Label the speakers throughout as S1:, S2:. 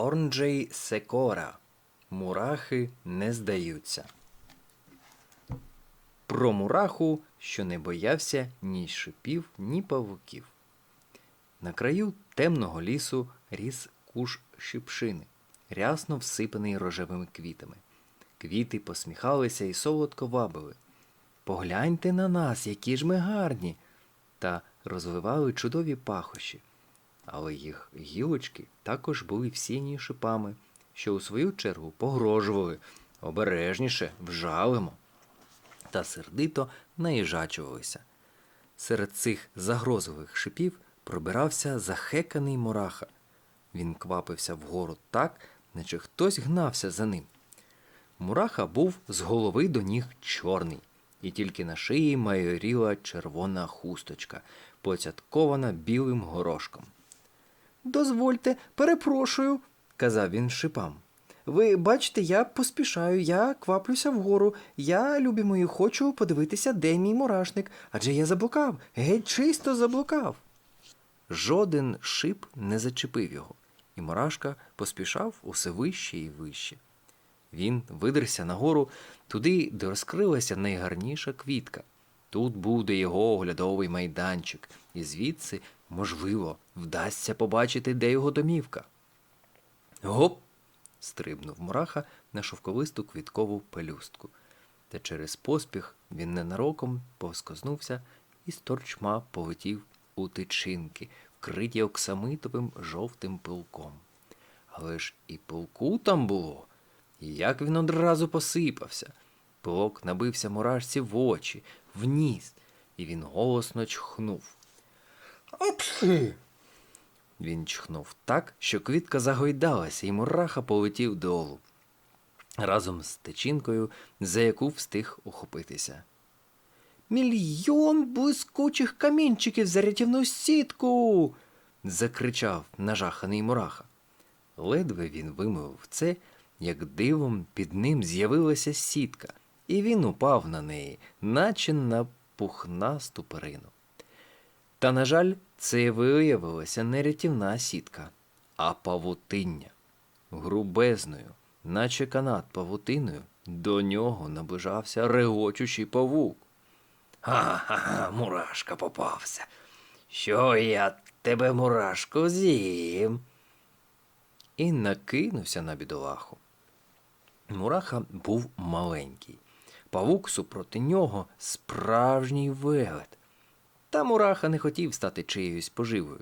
S1: Орнджей Секора. Мурахи не здаються. Про мураху, що не боявся ні шипів, ні павуків. На краю темного лісу ріс куш шипшини, рясно всипаний рожевими квітами. Квіти посміхалися і солодко вабили. Погляньте на нас, які ж ми гарні, та розвивали чудові пахощі. Але їх гілочки також були всіяні шипами, що у свою чергу погрожували обережніше вжалимо та сердито наїжачувалися. Серед цих загрозових шипів пробирався захеканий мураха. Він квапився вгору так, наче хтось гнався за ним. Мураха був з голови до ніг чорний, і тільки на шиї майоріла червона хусточка, поцяткована білим горошком. Дозвольте, перепрошую, казав він шипам. Ви бачите, я поспішаю, я кваплюся вгору. Я, любі мої, хочу подивитися, де мій мурашник, адже я заблукав, геть чисто заблукав. Жоден шип не зачепив його, і мурашка поспішав усе вище і вище. Він видерся нагору туди, де розкрилася найгарніша квітка. Тут буде його оглядовий майданчик, і звідси, можливо, вдасться побачити, де його домівка. Гоп! стрибнув мураха на шовковисту квіткову пелюстку, та через поспіх він ненароком повскознувся і з торчма полетів у тичинки, вкриті оксамитовим жовтим пилком. Але ж і пилку там було, і як він одразу посипався. Пилок набився мурашці в очі, в ніс, і він голосно чхнув. Апши! Він чхнув так, що квітка загойдалася, і мураха полетів долу. Разом з течінкою, за яку встиг ухопитися. Мільйон блискучих камінчиків за рятівну сітку. закричав нажаханий мураха. Ледве він вимовив це, як дивом під ним з'явилася сітка, і він упав на неї, наче на пухнасту перину. Та, на жаль, це виявилася не рятівна сітка, а павутиння. Грубезною, наче канат павутиною, до нього наближався регочучий павук. Ха-ха, мурашка попався. Що я тебе, мурашко, з'їм? І накинувся на бідолаху. Мураха був маленький. Павук супроти нього справжній велет. Та мураха не хотів стати чиєюсь поживою.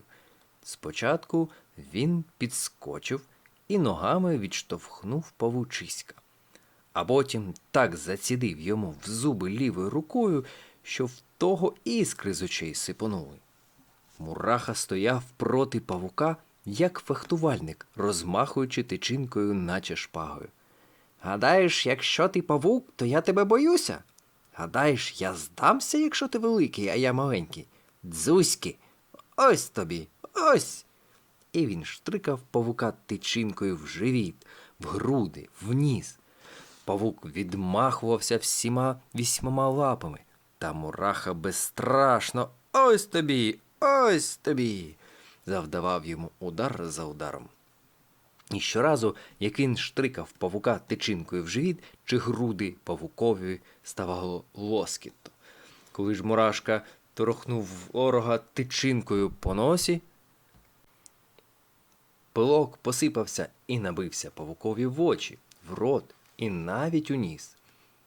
S1: Спочатку він підскочив і ногами відштовхнув павучиська, а потім так зацідив йому в зуби лівою рукою, що в того іскри з очей сипонули. Мураха стояв проти павука, як фехтувальник, розмахуючи тичинкою, наче шпагою. Гадаєш, якщо ти павук, то я тебе боюся. Гадаєш, я здамся, якщо ти великий, а я маленький. Дзузьки, ось тобі, ось. І він штрикав павука тичинкою в живіт, в груди, в ніс. Павук відмахувався всіма вісьмома лапами, та мураха безстрашно ось тобі, ось тобі. завдавав йому удар за ударом. І щоразу, як він штрикав павука тичинкою в живіт, чи груди павукові ставало лоскітно. Коли ж мурашка торохнув ворога тичинкою по носі, пилок посипався і набився павукові в очі, в рот і навіть у ніс.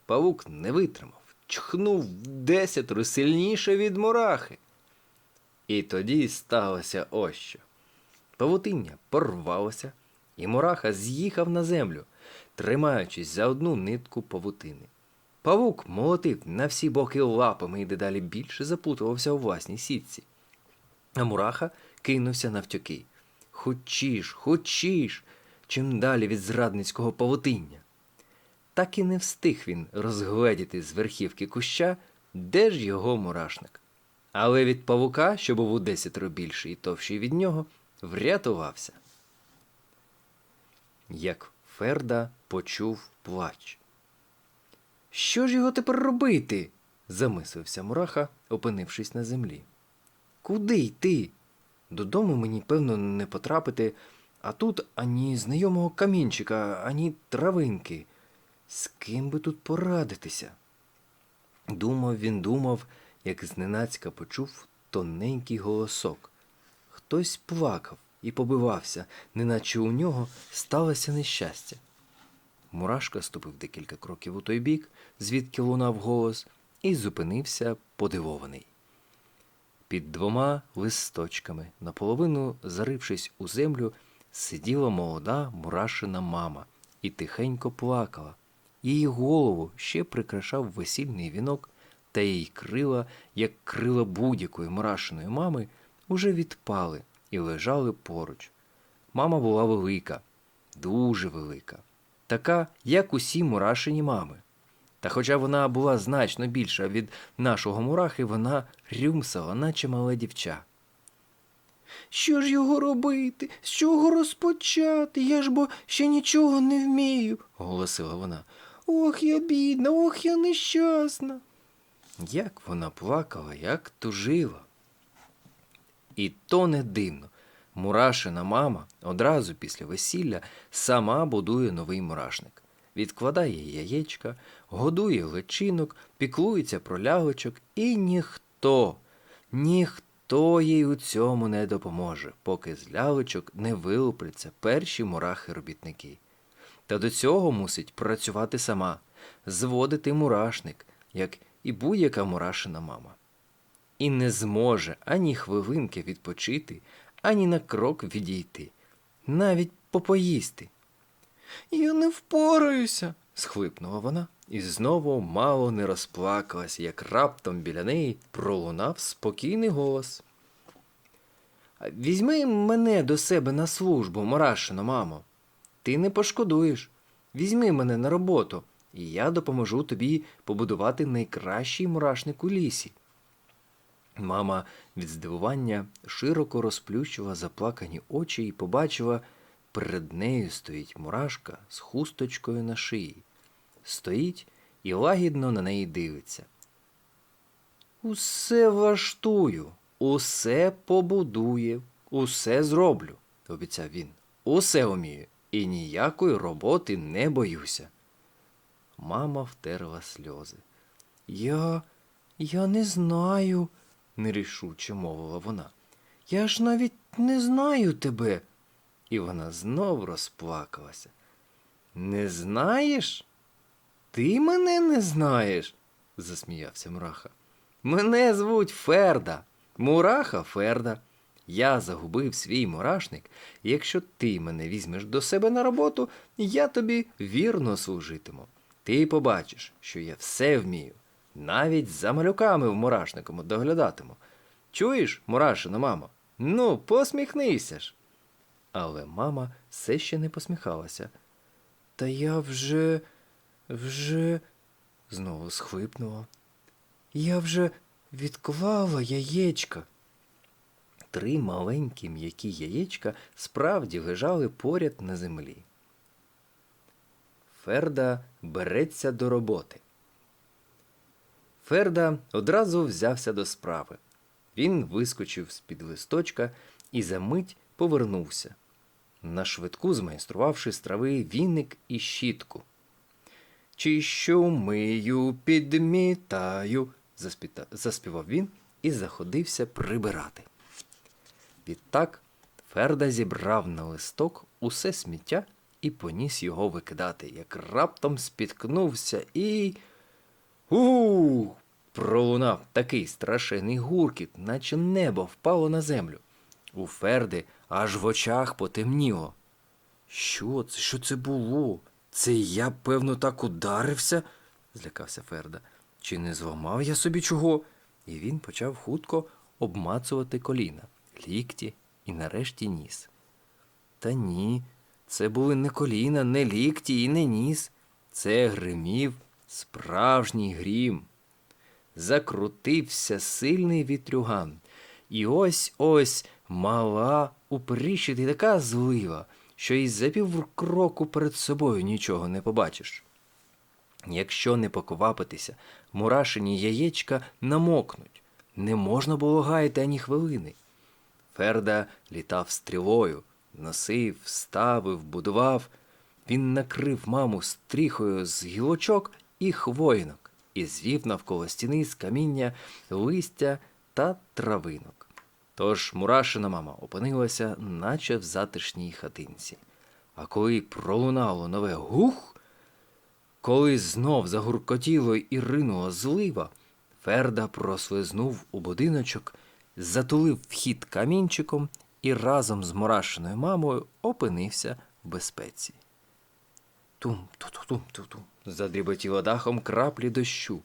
S1: Павук не витримав, чхнув десятеро сильніше від мурахи. І тоді сталося ось що. Павутиння порвалося, і мураха з'їхав на землю, тримаючись за одну нитку павутини. Павук молотив на всі боки лапами і дедалі більше запутувався у власній сітці. А мураха кинувся навтюки. Хочіш, хочіш, чим далі від зрадницького павутиння. Так і не встиг він розгледіти з верхівки куща, де ж його мурашник. Але від павука, що був у десятеро більший і товщий від нього, врятувався. Як Ферда почув плач. Що ж його тепер робити? замислився мураха, опинившись на землі. Куди йти? Додому мені, певно, не потрапити, А тут ані знайомого камінчика, ані травинки. З ким би тут порадитися? Думав він думав, як зненацька почув тоненький голосок. Хтось плакав і побивався, неначе у нього сталося нещастя. Мурашка ступив декілька кроків у той бік, звідки лунав голос, і зупинився подивований. Під двома листочками, наполовину зарившись у землю, сиділа молода мурашина мама і тихенько плакала. Її голову ще прикрашав весільний вінок, та її крила, як крила будь-якої мурашиної мами, уже відпали і лежали поруч. Мама була велика, дуже велика, така, як усі мурашині мами. Та хоча вона була значно більша від нашого мурахи, вона рюмсала, наче мале дівча. Що ж його робити? З чого розпочати? Я ж бо ще нічого не вмію, оголосила вона. Ох, я бідна, ох, я нещасна. Як вона плакала, як тужила. І то не дивно. Мурашина мама одразу після весілля сама будує новий мурашник. Відкладає яєчка, годує личинок, піклується про лялечок, і ніхто, ніхто їй у цьому не допоможе, поки з лялечок не вилупляться перші мурахи-робітники. Та до цього мусить працювати сама, зводити мурашник, як і будь-яка мурашина мама. І не зможе ані хвилинки відпочити, ані на крок відійти, навіть попоїсти. Я не впораюся, схлипнула вона, і знову мало не розплакалась, як раптом біля неї пролунав спокійний голос. Візьми мене до себе на службу, Мурашино, мамо. Ти не пошкодуєш. Візьми мене на роботу, і я допоможу тобі побудувати найкращий мурашник у лісі. Мама від здивування широко розплющила заплакані очі і побачила, перед нею стоїть мурашка з хусточкою на шиї. Стоїть і лагідно на неї дивиться. Усе влаштую, усе побудує, усе зроблю, обіцяв він. Усе вмію і ніякої роботи не боюся. Мама втерла сльози. Я. я не знаю, нерішуче мовила вона. Я ж навіть не знаю тебе. І вона знов розплакалася. Не знаєш? Ти мене не знаєш, засміявся Мураха. Мене звуть Ферда, Мураха Ферда. Я загубив свій мурашник, і якщо ти мене візьмеш до себе на роботу, я тобі вірно служитиму. Ти побачиш, що я все вмію, навіть за малюками в мурашникому доглядатиму. Чуєш, мурашина, мамо? Ну, посміхнися ж. Але мама все ще не посміхалася. Та я вже, вже, знову схлипнула. Я вже відклала яєчка. Три маленькі м'які яєчка справді лежали поряд на землі. Ферда береться до роботи. Ферда одразу взявся до справи. Він вискочив з-під листочка і за мить повернувся, нашвидку змайструвавши з трави віник і щітку. Чищу, мию, підмітаю, заспівав він і заходився прибирати. Відтак Ферда зібрав на листок усе сміття і поніс його викидати, як раптом спіткнувся і. у пролунав такий страшенний гуркіт, наче небо впало на землю. У Ферди аж в очах потемніло. Що це? Що це було? Це я, певно, так ударився? злякався Ферда. Чи не зламав я собі чого? І він почав хутко обмацувати коліна, лікті і нарешті ніс. Та ні, це були не коліна, не лікті і не ніс. Це гримів справжній грім. Закрутився сильний вітрюган, і ось ось мала упріщити така злива, що й за півкроку перед собою нічого не побачиш. Якщо не поквапитися, мурашині яєчка намокнуть. Не можна було гаяти ані хвилини. Ферда літав стрілою, носив, ставив, будував. Він накрив маму стріхою з гілочок і хвоїнок і звів навколо стіни з каміння, листя та травинок. Тож мурашина мама опинилася, наче в затишній хатинці. А коли пролунало нове гух, коли знов загуркотіло і ринула злива, Ферда прослизнув у будиночок, затулив вхід камінчиком і разом з мурашиною мамою опинився в безпеці. Тум, ту-ту-тум, ту-тум. Задріботіло дахом краплі дощу.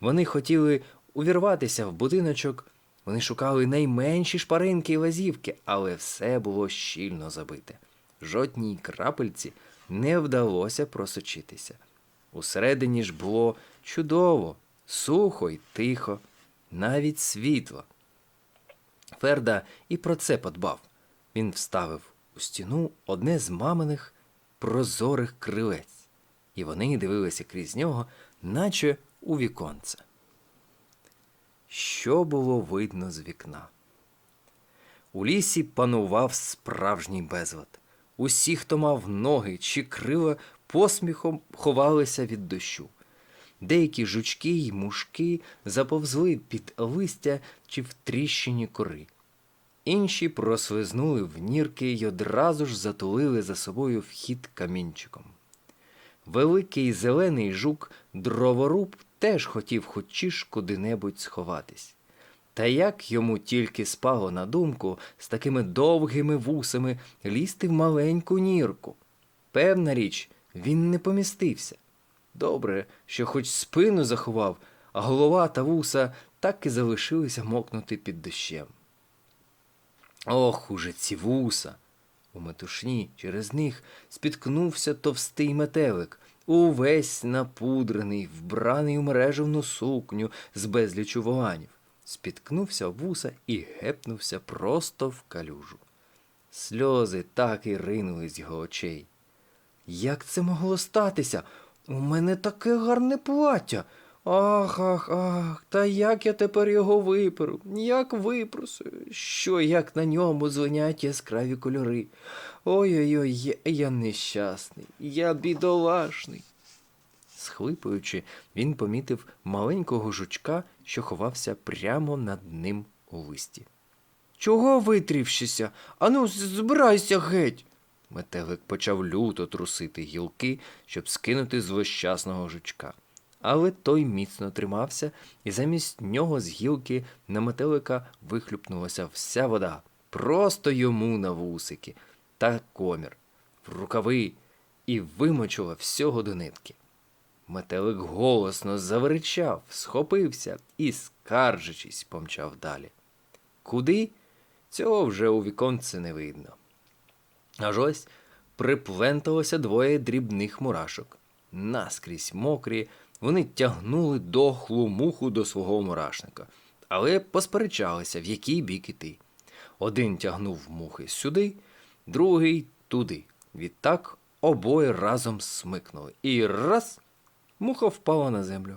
S1: Вони хотіли увірватися в будиночок, вони шукали найменші шпаринки і лазівки, але все було щільно забите. Жодній крапельці не вдалося просочитися. Усередині ж було чудово, сухо й тихо, навіть світло. Ферда і про це подбав. Він вставив у стіну одне з маминих прозорих крилець, і вони дивилися крізь нього, наче у віконце. Що було видно з вікна? У лісі панував справжній безлад. Усі, хто мав ноги чи крила, посміхом ховалися від дощу. Деякі жучки й мушки заповзли під листя чи в тріщині кори. Інші прослизнули в нірки й одразу ж затулили за собою вхід камінчиком. Великий зелений жук дроворуб теж хотів хочіш куди-небудь сховатись. Та як йому тільки спало на думку з такими довгими вусами лізти в маленьку нірку. Певна річ, він не помістився. Добре, що хоч спину заховав, а голова та вуса так і залишилися мокнути під дощем. Ох, уже ці вуса. У метушні через них спіткнувся товстий метелик, увесь напудрений, вбраний у мережевну сукню з безлічу воланів. Спіткнувся вуса і гепнувся просто в калюжу. Сльози так і ринули з його очей. Як це могло статися? У мене таке гарне плаття. Ах, ах, ах, та як я тепер його виперу, як випросую, що як на ньому звенять яскраві кольори. Ой-ой-ой, я, я нещасний, я бідолашний. Схлипуючи, він помітив маленького жучка, що ховався прямо над ним у листі. Чого витрівшися? Ану, збирайся геть. Метелик почав люто трусити гілки, щоб скинути злощасного жучка. Але той міцно тримався, і замість нього з гілки на метелика вихлюпнулася вся вода, просто йому на вусики та комір, в рукави і вимочила всього до нитки. Метелик голосно заверчав, схопився і, скаржачись, помчав далі. Куди? Цього вже у віконце не видно. Аж ось припленталося двоє дрібних мурашок. Наскрізь мокрі, вони тягнули дохлу муху до свого мурашника, але посперечалися, в який бік іти. Один тягнув мухи сюди, другий туди. Відтак обоє разом смикнули. І раз муха впала на землю.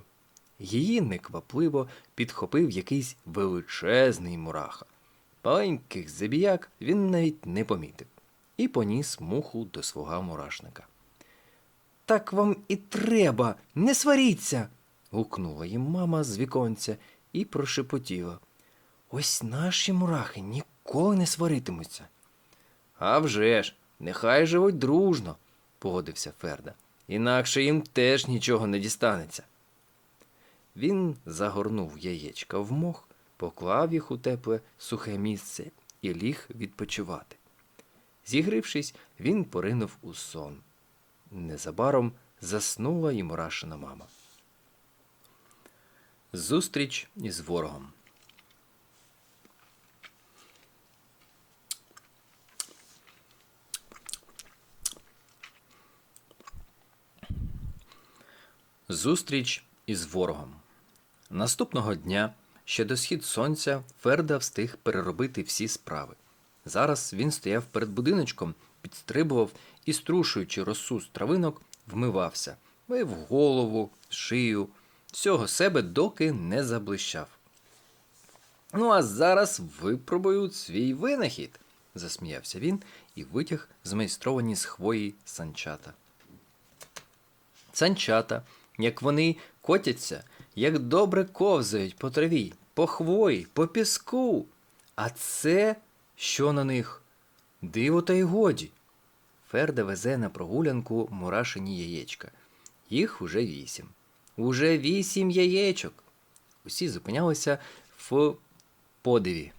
S1: Її неквапливо підхопив якийсь величезний мураха. Маленьких забіяк він навіть не помітив і поніс муху до свого мурашника. Так вам і треба, не сваріться. гукнула їм мама з віконця і прошепотіла. Ось наші мурахи ніколи не сваритимуться. «А вже ж, нехай живуть дружно, погодився Ферда. Інакше їм теж нічого не дістанеться. Він загорнув яєчка в мох, поклав їх у тепле сухе місце і ліг відпочивати. Зігрившись, він поринув у сон. Незабаром заснула і мурашина мама. Зустріч із ворогом. Зустріч із ворогом. Наступного дня, ще до схід сонця, Ферда встиг переробити всі справи. Зараз він стояв перед будиночком, підстрибував і, струшуючи росу з травинок, вмивався, мив голову, шию, всього себе, доки не заблищав. Ну, а зараз випробую свій винахід, засміявся він і витяг змайстровані з хвої санчата. Санчата, як вони котяться, як добре ковзають по траві, по хвої, по піску. А це що на них? Диво та й годі. Ферда везе на прогулянку мурашині яєчка. Їх уже вісім. Уже вісім яєчок. Усі зупинялися в подиві.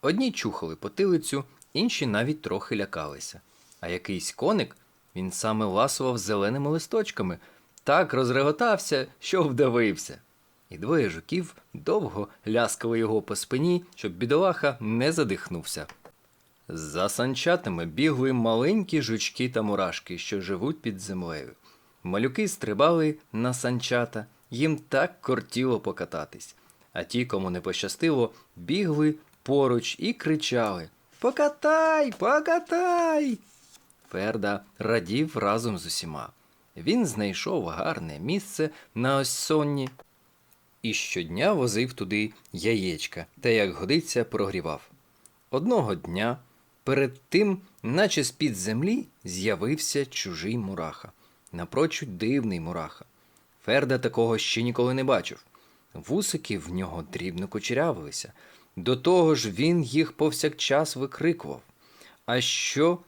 S1: Одні чухали потилицю, інші навіть трохи лякалися. А якийсь коник, він саме ласував зеленими листочками, так розреготався, що вдавився. І двоє жуків довго ляскали його по спині, щоб бідолаха не задихнувся. За санчатами бігли маленькі жучки та мурашки, що живуть під землею. Малюки стрибали на санчата, їм так кортіло покататись. А ті, кому не пощастило, бігли поруч і кричали Покатай, покатай. Ферда радів разом з усіма. Він знайшов гарне місце на осонні і щодня возив туди яєчка та, як годиться, прогрівав. Одного дня перед тим, наче з-під землі, з'явився чужий мураха, напрочуд дивний мураха. Ферда такого ще ніколи не бачив. Вусики в нього дрібно кучерявилися. До того ж він їх повсякчас викрикував. А що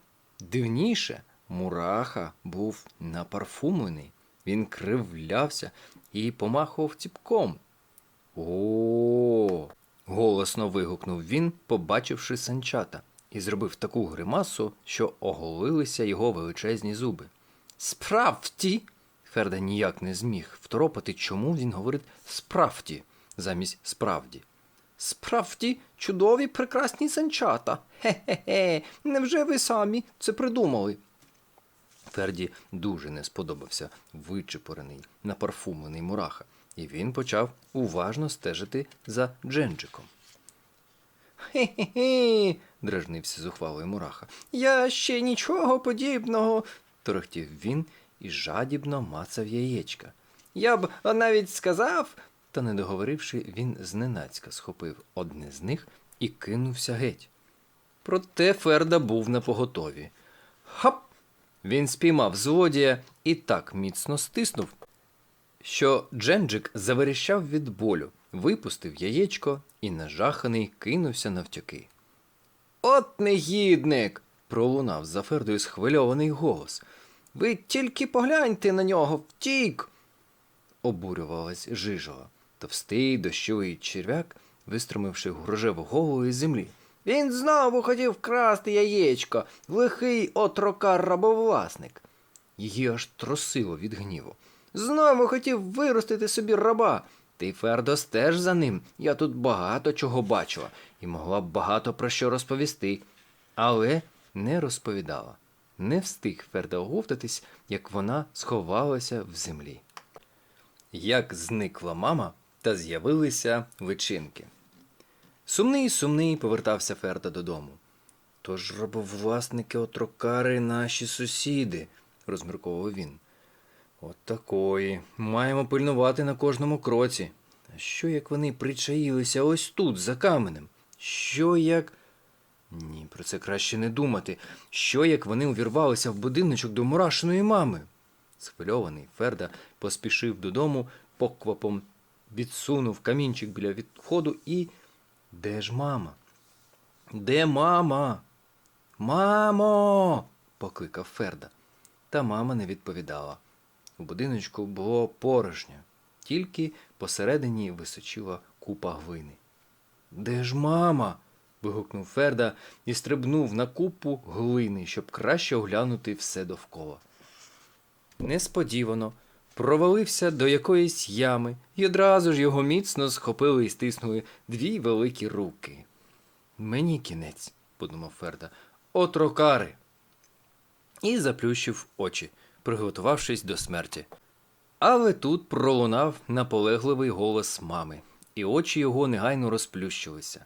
S1: дивніше, мураха був напарфумлений. Він кривлявся і помахував ціпком. О. голосно вигукнув він, побачивши санчата, і зробив таку гримасу, що оголилися його величезні зуби. Справді. Ферда ніяк не зміг второпати, чому він говорить справді замість справді. Справді чудові прекрасні санчата. Хе-хе-хе, невже ви самі це придумали? Ферді дуже не сподобався вичепорений, напарфумлений мураха, і він почав уважно стежити за Дженджиком. Хе-хе-хе, дражнився зухвалий мураха. Я ще нічого подібного, торохтів він і жадібно мацав яєчка. Я б навіть сказав, та не договоривши, він зненацька схопив одне з них і кинувся геть. Проте Ферда був на поготові. Хап! Він спіймав злодія і так міцно стиснув, що Дженджик заверещав від болю, випустив яєчко і нажаханий кинувся навтяки. От негідник. пролунав за Фердою схвильований голос. Ви тільки погляньте на нього, втік. обурювалась Жижова. Товстий дощовий черв'як, вистромивши грожеву голову із землі. Він знову хотів вкрасти яєчко, лихий отрокар рабовласник. Її аж тросило від гніву. Знову хотів виростити собі раба. Ти, Фердо, стеж за ним. Я тут багато чого бачила і могла б багато про що розповісти. Але не розповідала. Не встиг Ферда оговтатись, як вона сховалася в землі. Як зникла мама, та з'явилися личинки. Сумний сумний повертався Ферда додому. Тож рабовласники отрокари наші сусіди, розмірковував він. От такої. Маємо пильнувати на кожному кроці. А що як вони причаїлися ось тут, за каменем? Що як. Ні, про це краще не думати. Що як вони увірвалися в будиночок до мурашиної мами? Схвильований Ферда поспішив додому, поквапом відсунув камінчик біля відходу і. Де ж мама? Де мама? Мамо. покликав Ферда. Та мама не відповідала. У будиночку було порожньо, тільки посередині височила купа глини. Де ж мама? вигукнув Ферда і стрибнув на купу глини, щоб краще оглянути все довкола. Несподівано провалився до якоїсь ями, і одразу ж його міцно схопили і стиснули дві великі руки. Мені кінець, подумав Ферда, отрокари. І заплющив очі, приготувавшись до смерті. Але тут пролунав наполегливий голос мами, і очі його негайно розплющилися.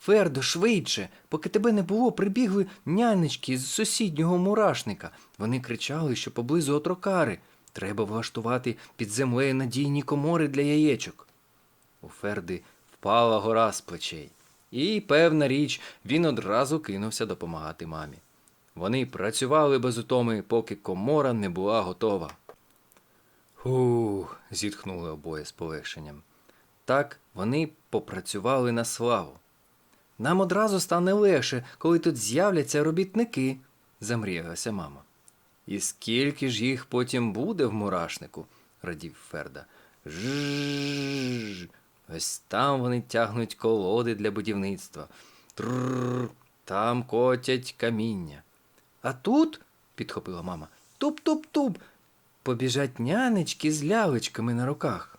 S1: Фердо, швидше, поки тебе не було, прибігли нянечки з сусіднього мурашника. Вони кричали, що поблизу отрокари. Треба влаштувати під землею надійні комори для яєчок. У Ферди впала гора з плечей. І, певна річ, він одразу кинувся допомагати мамі. Вони працювали без утоми, поки комора не була готова. Фух, зітхнули обоє з полегшенням. Так вони попрацювали на славу. Нам одразу стане легше, коли тут з'являться робітники, замріялася мама. І скільки ж їх потім буде в мурашнику, радів Ферда. Жжж. Ось там вони тягнуть колоди для будівництва. Трррр, там котять каміння. А тут, підхопила мама, туп-туп-туп, побіжать нянечки з лялечками на руках.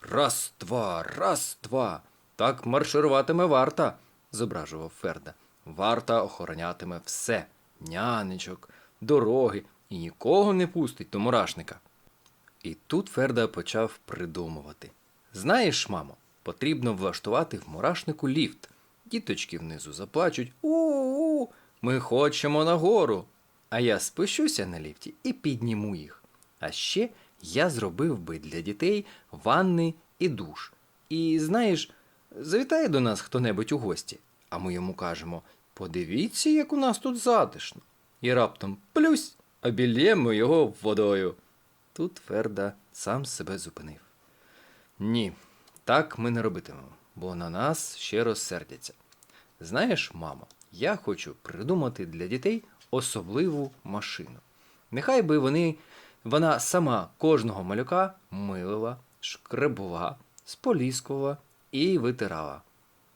S1: Раз, два, раз, два. Так маршируватиме варта, зображував Ферда. Варта охоронятиме все нянечок, дороги і нікого не пустить до мурашника. І тут Ферда почав придумувати. Знаєш, мамо, потрібно влаштувати в мурашнику ліфт. Діточки внизу заплачуть у-у, ми хочемо нагору. А я спущуся на ліфті і підніму їх. А ще я зробив би для дітей ванни і душ. І знаєш, завітає до нас хто-небудь у гості, а ми йому кажемо: подивіться, як у нас тут затишно. І раптом плюсь, обілємо його водою. Тут Ферда сам себе зупинив. Ні, так ми не робитимемо, бо на нас ще розсердяться. Знаєш, мамо, я хочу придумати для дітей особливу машину. Нехай би вони, вона сама кожного малюка милила, шкребувала, споліскувала і витирала.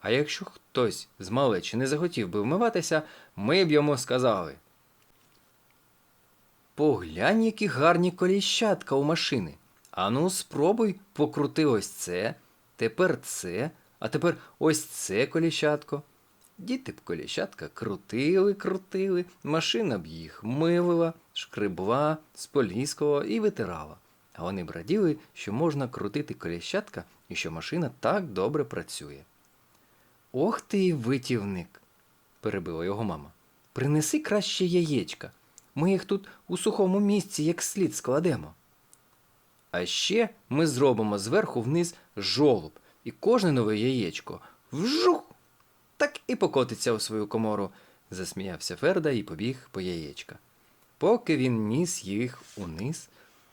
S1: А якщо хтось з малечі не захотів би вмиватися, ми б йому сказали. Поглянь, які гарні коліщатка у машини. Ану, спробуй покрути ось це, тепер це, а тепер ось це коліщатко. Діти б коліщатка крутили, крутили, машина б їх милила, шкребла, споліскувала і витирала. А вони б раділи, що можна крутити коліщатка і що машина так добре працює. Ох ти витівник, перебила його мама. Принеси краще яєчка. Ми їх тут у сухому місці як слід складемо. А ще ми зробимо зверху вниз жолуб, і кожне нове яєчко вжух! Так і покотиться у свою комору, засміявся Ферда і побіг по яєчка. Поки він ніс їх униз,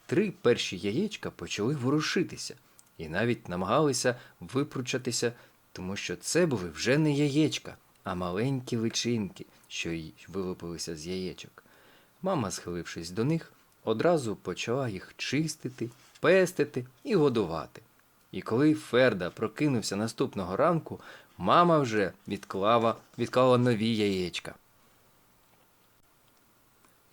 S1: три перші яєчка почали ворушитися і навіть намагалися випручатися, тому що це були вже не яєчка, а маленькі личинки, що й вилупилися з яєчок. Мама, схилившись до них, одразу почала їх чистити, пестити і годувати. І коли Ферда прокинувся наступного ранку, мама вже відклала, відклала нові яєчка.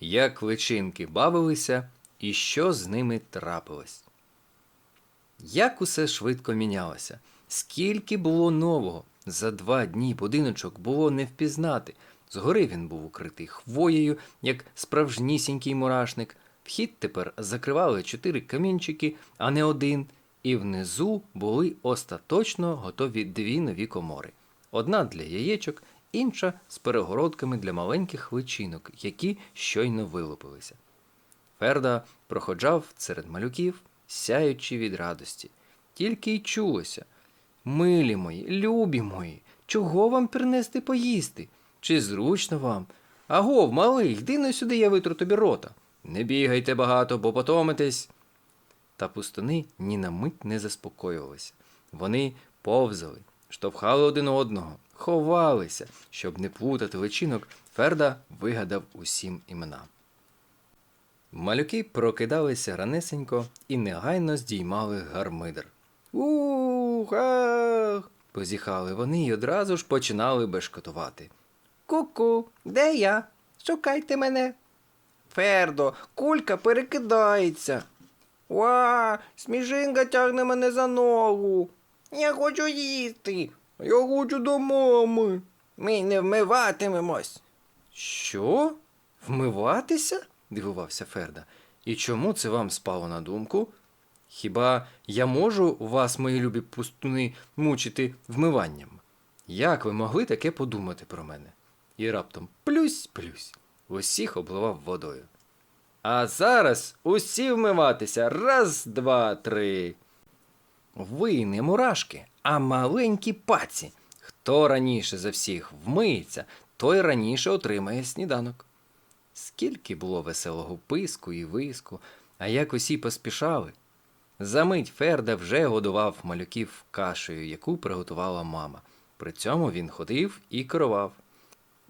S1: Як личинки бавилися, і що з ними трапилось. Як усе швидко мінялося, скільки було нового. За два дні будиночок було не впізнати. Згори він був укритий хвоєю, як справжнісінький мурашник. Вхід тепер закривали чотири камінчики, а не один, і внизу були остаточно готові дві нові комори: одна для яєчок, інша з перегородками для маленьких личинок, які щойно вилупилися. Ферда проходжав серед малюків, сяючи від радості. Тільки й чулося. Милі мої, любі мої, чого вам принести поїсти? Чи зручно вам? Агов, малий, йди на сюди, я витру тобі рота. Не бігайте багато, бо потомитесь. Та пустуни ні на мить не заспокоювалися. Вони повзали, штовхали один одного, ховалися, щоб не плутати личинок, Ферда вигадав усім імена. Малюки прокидалися ранесенько і негайно здіймали гармидер. Ух, ах. позіхали вони і одразу ж починали бешкотувати. Ку-ку, де я? Шукайте мене. Фердо, кулька перекидається. Ва, сміжинка тягне мене за ногу. Я хочу їсти. Я хочу до мами. Ми не вмиватимемось. Що? Вмиватися? дивувався Ферда. І чому це вам спало на думку? Хіба я можу вас, мої любі пустуни, мучити вмиванням? Як ви могли таке подумати про мене? І раптом плюсь-плюсь, усіх обливав водою. А зараз усі вмиватися. Раз, два, три. Ви не мурашки, а маленькі паці. Хто раніше за всіх вмиється, той раніше отримає сніданок. Скільки було веселого писку і виску, а як усі поспішали. Замить Ферда вже годував малюків кашею, яку приготувала мама. При цьому він ходив і керував.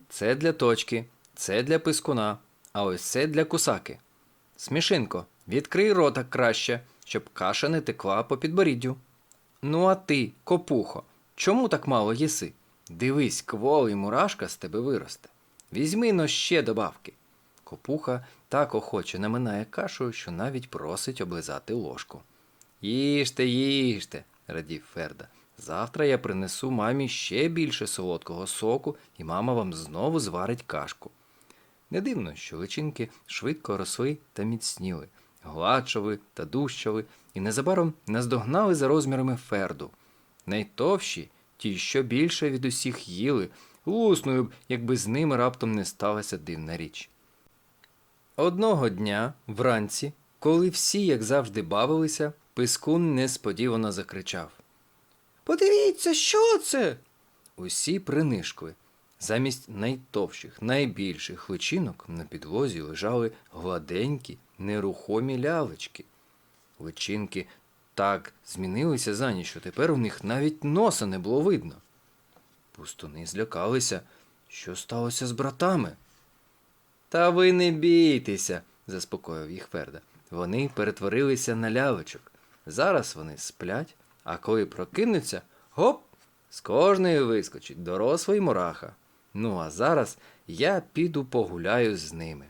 S1: Це для точки, це для пискуна, а ось це для кусаки. Смішинко, відкрий рота краще, щоб каша не текла по підборіддю. Ну а ти, копухо, чому так мало їси? Дивись, квол і мурашка з тебе виросте. Візьми но ще добавки. Копуха так охоче наминає кашу, що навіть просить облизати ложку. Їжте, їжте, радів Ферда. Завтра я принесу мамі ще більше солодкого соку, і мама вам знову зварить кашку. Не дивно, що личинки швидко росли та міцніли, гладшали та дужчали, і незабаром наздогнали за розмірами ферду. Найтовші, ті, що більше від усіх їли, луснули б, якби з ними раптом не сталася дивна річ. Одного дня, вранці, коли всі, як завжди, бавилися, пискун несподівано закричав. Подивіться, що це? Усі принишкли. Замість найтовших, найбільших личинок на підлозі лежали гладенькі, нерухомі лялечки. Личинки так змінилися за ніч, що тепер у них навіть носа не було видно. Пустуни злякалися, що сталося з братами. Та ви не бійтеся, заспокоїв їх Ферда. Вони перетворилися на лялечок. Зараз вони сплять, а коли прокинуться, гоп, з кожної вискочить дорослий мураха. Ну а зараз я піду погуляю з ними.